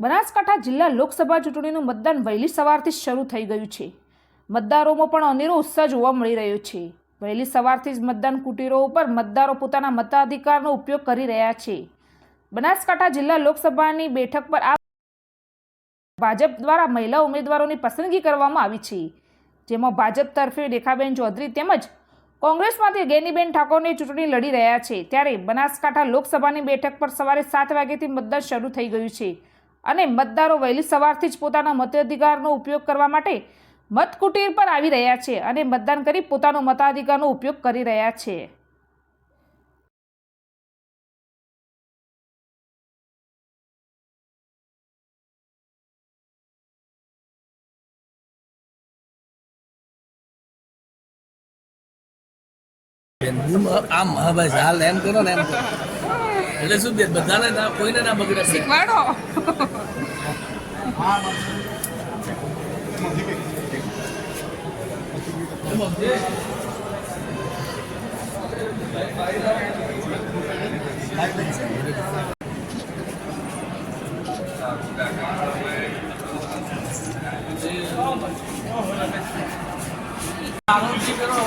બનાસકાંઠા જિલ્લા લોકસભા ચૂંટણીનું મતદાન વહેલી સવારથી જ શરૂ થઈ ગયું છે. મતદારોમાં પણ અનેરો ઉત્સાહ જોવા મળી રહ્યો છે. વહેલી સવારથી જ મતદાન કુટીરો ઉપર મતદારો પોતાના મતાધિકારનો ઉપયોગ કરી રહ્યા છે. બનાસકાંઠા જિલ્લા લોકસભાની બેઠક પર આ ભાજપ દ્વારા મહિલા ઉમેદવારોની પસંદગી કરવામાં આવી છે. જેમાં ભાજપ તરફે રેખાબેન ચૌધરી તેમજ કોંગ્રેસમાંથી ગેનીબેન ઠાકોરની ચૂંટણી લડી રહ્યા છે. ત્યારે બનાસકાંઠા લોકસભાની બેઠક પર સવારે સાત વાગ્યાથી મતદાન શરૂ થઈ ગયું છે. અને મતદારો વહેલી સવારથી જ પોતાના મતાધિકારનો ઉપયોગ કરવા માટે મતકુટીર પર આવી રહ્યા છે અને મતદાન કરી પોતાનો મતાધિકારનો ઉપયોગ કરી રહ્યા છે. આમ હા હાલ એમ કરો ને એમ કરો. એટલે શું બે બધાને ના કોઈને ના બગડે શીખવાડો. પેલું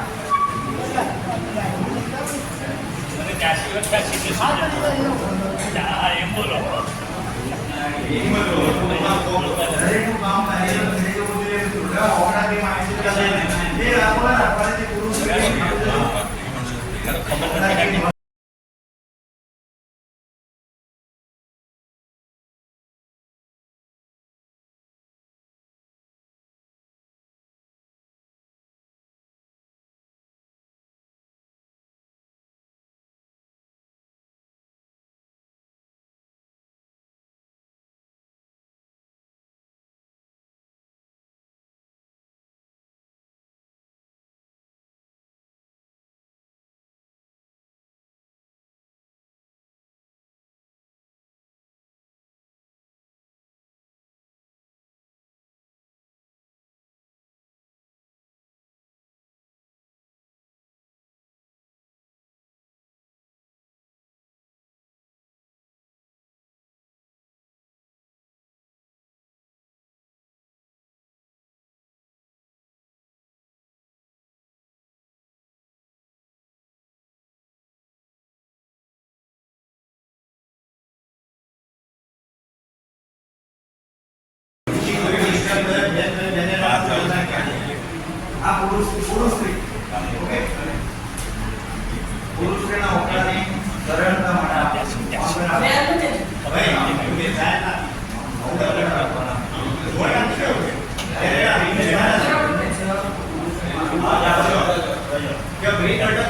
我们家是一个亲戚，啥子？家还一木楼，一木楼，一木楼。哎，你干嘛？你这个不听你这个，我给你讲，你这个。你讲过来，讲过来，这都是。આ પુરુષ પુરુષ ઓકે પુરુષ સ્ત્રીના હોકાને સરળતા માટે આપણે હવે આપણે સાહેબ હોકા કરવાના હોય છે એ આ રીતે કે ભાઈ અડક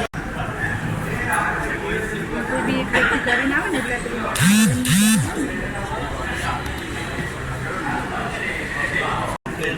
કોઈ બી વ્યક્તિ કરીને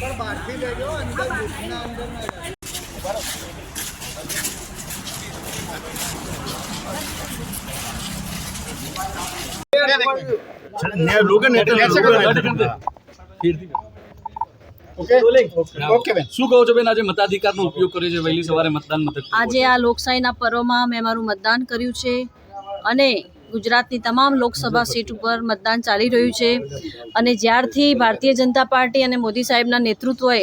પણ બહારથી લેજો અંદર બુથના અંદર ના જાઓ. શું કહો છો બેન આજે મતાધિકારનો ઉપયોગ કર્યો છે? વહેલી સવારે મતદાન મથક આજે આ લોકશાહીના પર્વમાં મેં મારું મતદાન કર્યું છે અને ગુજરાતની તમામ લોકસભા સીટ ઉપર મતદાન ચાલી રહ્યું છે. અને જ્યારથી ભારતીય જનતા પાર્ટી અને મોદી સાહેબના નેતૃત્વએ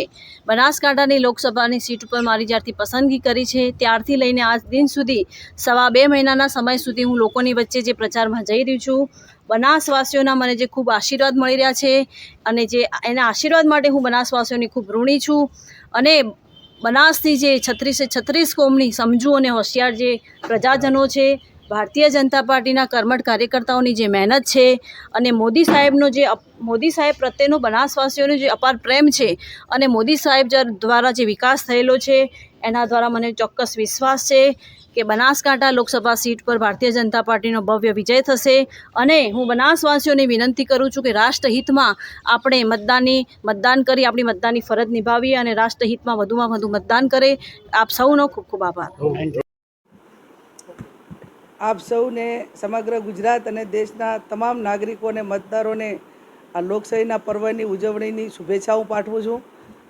બનાસકાંઠાની લોકસભાની સીટ ઉપર મારી જ્યારથી પસંદગી કરી છે, ત્યારથી લઈને આજ દિન સુધી, સવા બે મહિનાના સમય સુધી હું લોકોની વચ્ચે જે પ્રચારમાં જઈ રહી છું, બનાસવાસીઓના મને જે ખૂબ આશીર્વાદ મળી રહ્યા છે અને જે એના આશીર્વાદ માટે હું બનાસવાસીઓની ખૂબ ઋણી છું. અને બનાસની જે છત્રીસે છત્રીસ કોમની સમજુ અને હોશિયાર જે પ્રજાજનો છે ભારતીય જનતા પાર્ટીના કર્મઠ કાર્યકર્તાઓની જે મહેનત છે અને મોદી સાહેબનો જે મોદી સાહેબ પ્રત્યેનો બનાસવાસીઓનો જે અપાર પ્રેમ છે અને મોદી સાહેબ દ્વારા જે વિકાસ થયેલો છે, એના દ્વારા મને ચોક્કસ વિશ્વાસ છે કે બનાસકાંઠા લોકસભા સીટ પર ભારતીય જનતા પાર્ટીનો ભવ્ય વિજય થશે અને હું બનાસવાસીઓને વિનંતી કરું છું કે રાષ્ટ્રહિતમાં આપણે મતદાનની, મતદાન કરી આપણી મતદાનની ફરજ નિભાવીએ અને રાષ્ટ્રહિતમાં વધુમાં વધુ મતદાન કરે. આપ સૌનો ખૂબ ખૂબ આભાર. આપ સૌને સમગ્ર ગુજરાત અને દેશના તમામ નાગરિકોને મતદારોને આ લોકશાહીના પર્વની ઉજવણીની શુભેચ્છાઓ પાઠવું છું.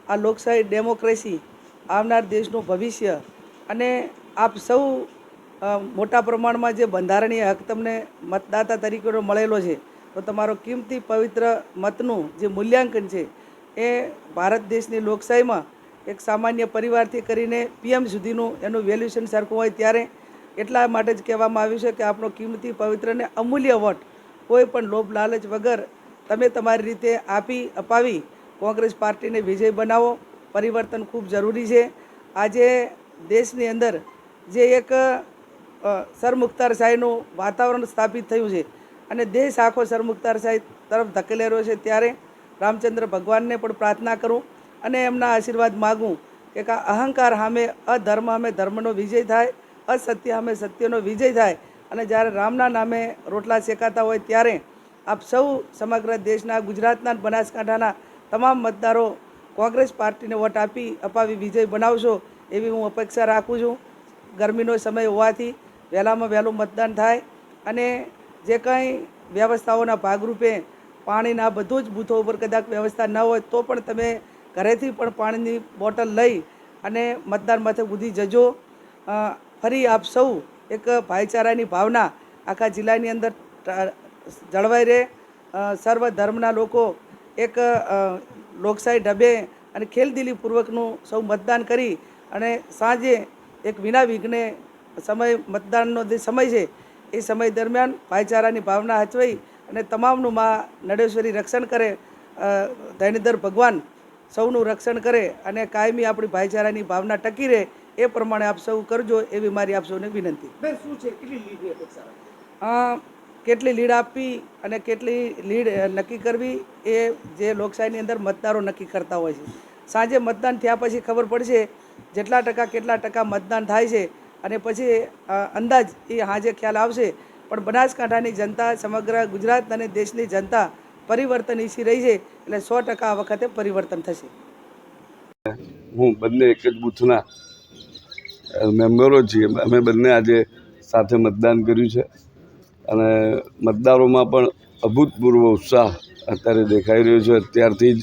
આ લોકશાહી ડેમોક્રેસી આવનાર દેશનું ભવિષ્ય અને આપ સૌ મોટા પ્રમાણમાં જે બંધારણીય હક તમને મતદાતા તરીકેનો મળેલો છે, તો તમારો કિંમતી પવિત્ર મતનું જે મૂલ્યાંકન છે, એ ભારત દેશની લોકશાહીમાં એક સામાન્ય પરિવારથી કરીને પીએમ સુધીનું એનું વેલ્યુશન સરખું હોય ત્યારે એટલા માટે જ કહેવામાં આવ્યું છે કે આપણો કિંમતી પવિત્ર અને અમૂલ્ય વોટ, કોઈ પણ લોભ, લાલચ વગર તમે તમારી રીતે આપી, અપાવી, કોંગ્રેસ પાર્ટીને વિજય બનાવો, પરિવર્તન ખૂબ જરૂરી છે. આજે દેશની અંદર જે એક સરમુખ્તાર સરમુખતારશાહીનું વાતાવરણ સ્થાપિત થયું છે અને દેશ આખો સરમુખતારશાહી તરફ ધકેલે રહ્યો છે ત્યારે રામચંદ્ર ભગવાનને પણ પ્રાર્થના કરું અને એમના આશીર્વાદ માગું કે અહંકાર સામે, અધર્મ સામે ધર્મનો વિજય થાય અસત્ય અમે સત્યનો વિજય થાય અને જ્યારે રામના નામે રોટલા શેકાતા હોય ત્યારે આપ સૌ સમગ્ર દેશના, ગુજરાતના બનાસકાંઠાના તમામ મતદારો કોંગ્રેસ પાર્ટીને વોટ આપી, અપાવી વિજય બનાવશો એવી હું અપેક્ષા રાખું છું. ગરમીનો સમય હોવાથી વહેલામાં વહેલું મતદાન થાય અને જે કંઈ વ્યવસ્થાઓના ભાગરૂપે પાણીના બધું જ બૂથો ઉપર કદાચ વ્યવસ્થા ન હોય તો પણ તમે ઘરેથી પણ પાણીની બોટલ લઈ અને મતદાન મથક સુધી જજો. ફરી આપ સૌ એક ભાઈચારાની ભાવના આખા જિલ્લાની અંદર જળવાઈ રહે. સર્વ ધર્મના લોકો એક લોકશાહી ઢબે અને ખેલદિલીપૂર્વકનું સૌ મતદાન કરી અને સાંજે એક વિના વિઘ્ને સમય મતદાનનો જે સમય છે એ સમય દરમિયાન ભાઈચારાની ભાવના હચવાઈ અને તમામનું મા નડેશ્વરી રક્ષણ કરે. અ, ભગવાન સૌનું રક્ષણ કરે અને કાયમી આપણી ભાઈચારાની ભાવના ટકી રહે એ પ્રમાણે આપ સૌ કરજો એવી મારી આપ સૌને વિનંતી. કેટલી લીડ આપવી અને કેટલી લીડ નક્કી કરવી એ જે લોકશાહીની અંદર મતદારો નક્કી કરતા હોય છે. સાંજે મતદાન થયા પછી ખબર પડશે જેટલા ટકા કેટલા ટકા મતદાન થાય છે અને પછી અંદાજ એ હાજે ખ્યાલ આવશે. પણ બનાસકાંઠાની જનતા સમગ્ર ગુજરાત અને દેશની જનતા પરિવર્તન ઈસી રહી છે એટલે સો ટકા આ વખતે પરિવર્તન થશે. હું બંને એક જ બૂથના મેમ્બરો છીએ. અમે બંને આજે સાથે મતદાન કર્યું છે. અને મતદારોમાં પણ અભૂતપૂર્વ ઉત્સાહ અત્યારે દેખાઈ રહ્યો છે. અત્યારથી જ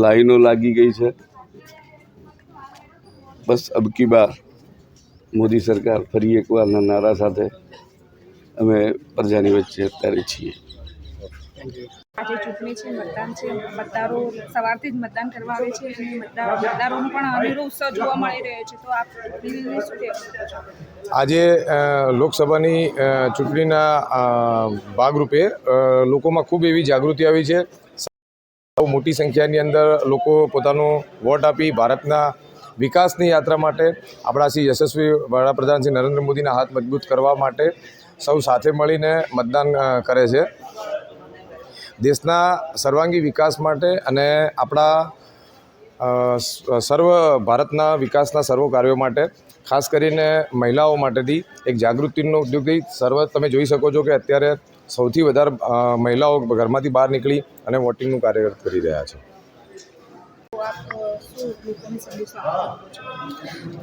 લાઈનો લાગી ગઈ છે. બસ અબકી બાર. મોદી સરકાર ફરી એકવારના નારા સાથે અમે પ્રજાની વચ્ચે અત્યારે છીએ. આજે ચૂંટણી છે, મતદાન છે, મતદારો સવારથી જ મતદાન કરવા આવે છે અને પણ અનેરો ઉત્સાહ જોવા મળી રહ્યો છે. તો આપ આજે લોકસભાની ચૂંટણીના ભાગરૂપે લોકોમાં ખૂબ એવી જાગૃતિ આવી છે. મોટી સંખ્યાની અંદર લોકો પોતાનું વોટ આપી ભારતના વિકાસની યાત્રા માટે આપણા શ્રી યશસ્વી વડાપ્રધાન શ્રી નરેન્દ્ર મોદીના હાથ મજબૂત કરવા માટે સૌ સાથે મળીને મતદાન કરે છે. દેશના સર્વાંગી વિકાસ માટે અને આપણા સર્વ ભારતના વિકાસના સર્વ કાર્યો માટે, ખાસ કરીને મહિલાઓ માટેથી એક જાગૃતિનો ઉદ્યોગથી સર્વ તમે જોઈ શકો છો કે અત્યારે સૌથી વધારે મહિલાઓ ઘરમાંથી બહાર નીકળી અને વોટિંગનું કાર્ય કરી રહ્યા છે.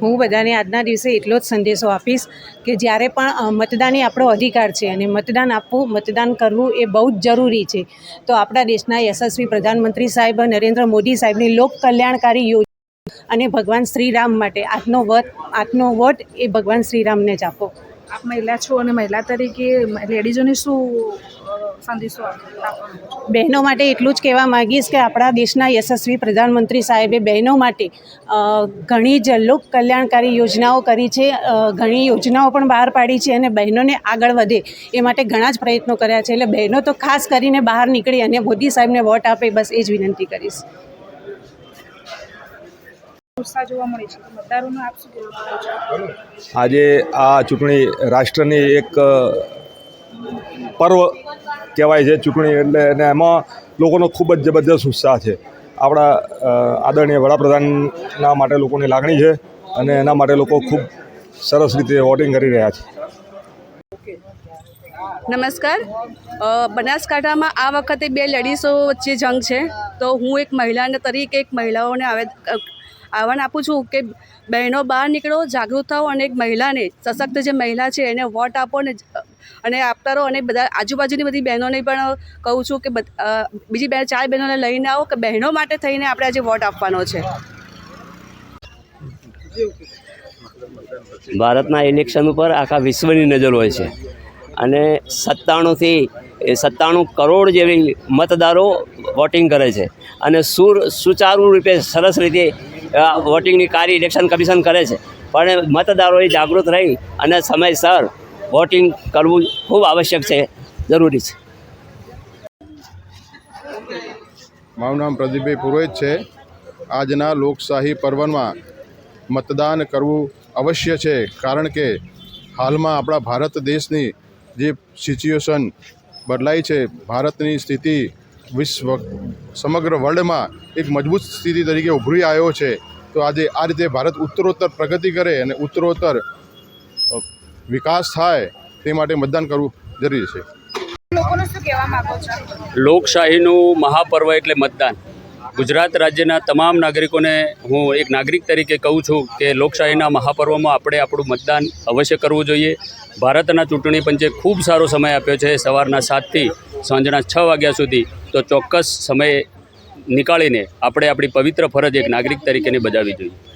હું બધાને આજના દિવસે એટલો જ સંદેશો આપીશ કે જ્યારે પણ મતદાન એ આપણો અધિકાર છે અને મતદાન આપવું, મતદાન કરવું એ બહુ જ જરૂરી છે, તો આપણા દેશના યશસ્વી પ્રધાનમંત્રી સાહેબ નરેન્દ્ર મોદી સાહેબની લોક કલ્યાણકારી યોજના અને ભગવાન શ્રીરામ માટે આજનો વત, આજનો વોટ એ ભગવાન શ્રીરામને જ આપો. આપ મહિલા છો અને મહિલા તરીકે લેડીઝોને શું સંદેશો બહેનો માટે એટલું જ કહેવા માંગીશ કે આપણા દેશના યશસ્વી પ્રધાનમંત્રી સાહેબે બહેનો માટે ઘણી જ લોક કલ્યાણકારી યોજનાઓ કરી છે ઘણી યોજનાઓ પણ બહાર પાડી છે અને બહેનોને આગળ વધે એ માટે ઘણા જ પ્રયત્નો કર્યા છે. એટલે બહેનો તો ખાસ કરીને બહાર નીકળી અને મોદી સાહેબને વોટ આપે બસ એ જ વિનંતી કરીશ. આજે આ ચૂંટણી રાષ્ટ્રની એક પર્વ કહેવાય છે ચૂંટણી એટલે અને એમાં લોકોનો ખૂબ જ જબરદસ્ત ઉત્સાહ છે. આપણા આદરણીય વડાપ્રધાનના માટે લોકોની લાગણી છે અને એના માટે લોકો ખૂબ સરસ રીતે વોટિંગ કરી રહ્યા છે. નમસ્કાર. બનાસકાંઠામાં આ વખતે બે લેડીઝો વચ્ચે જંગ છે. તો હું એક મહિલાને, તરીકે એક મહિલાઓને આવે આહવાન આપું છું કે બહેનો બહાર નીકળો, જાગૃત થાઓ અને એક મહિલાને, સશક્ત જે મહિલા છે એને વોટ આપો ને, અને આપતા રહો અને બધા આજુબાજુની બધી બહેનોને પણ કહું છું કે બીજી બે, ચાર બહેનોને લઈને આવો કે બહેનો માટે થઈને આપણે આજે વોટ આપવાનો છે. ભારતના ઇલેક્શન ઉપર આખા વિશ્વની નજર હોય છે. અને સત્તાણુંથી સત્તાણું કરોડ જેવી મતદારો વોટિંગ કરે છે. અને સુર, સુચારુ રૂપે સરસ રીતે વોટિંગની કાર્ય ઇલેક્શન કમિશન કરે છે. પણ મતદારોએ જાગૃત રહી અને સમયસર વોટિંગ કરવું ખૂબ આવશ્યક છે, જરૂરી છે. મારું નામ પ્રદીપભાઈ પુરોહિત છે. આજના લોકશાહી પર્વમાં મતદાન કરવું અવશ્ય છે, કારણ કે હાલમાં આપણા ભારત દેશની જે સિચ્યુએશન બદલાઈ છે, ભારતની સ્થિતિ વિશ્વ સમગ્ર વર્લ્ડમાં એક મજબૂત સ્થિતિ તરીકે ઉભરી આવ્યો છે. તો આજે આ રીતે ભારત ઉત્તરોત્તર પ્રગતિ કરે અને ઉત્તરોત્તર વિકાસ થાય તે માટે મતદાન કરવું જરૂરી છે. લોકોને શું કહેવા માંગો છો? લોકશાહીનું મહાપર્વ એટલે મતદાન. ગુજરાત રાજ્યના તમામ નાગરિકોને હું એક નાગરિક તરીકે કહું છું કે લોકશાહીના મહાપર્વમાં આપણે આપણું મતદાન અવશ્ય કરવું જોઈએ. ભારતના ચૂંટણી પંચે ખૂબ સારો સમય આપ્યો છે. સવારના સાતથી સાંજના છ વાગ્યા સુધી તો ચોક્કસ સમય નીકાળીને આપણે આપણી પવિત્ર ફરજ એક નાગરિક તરીકેની બજાવવી જોઈએ.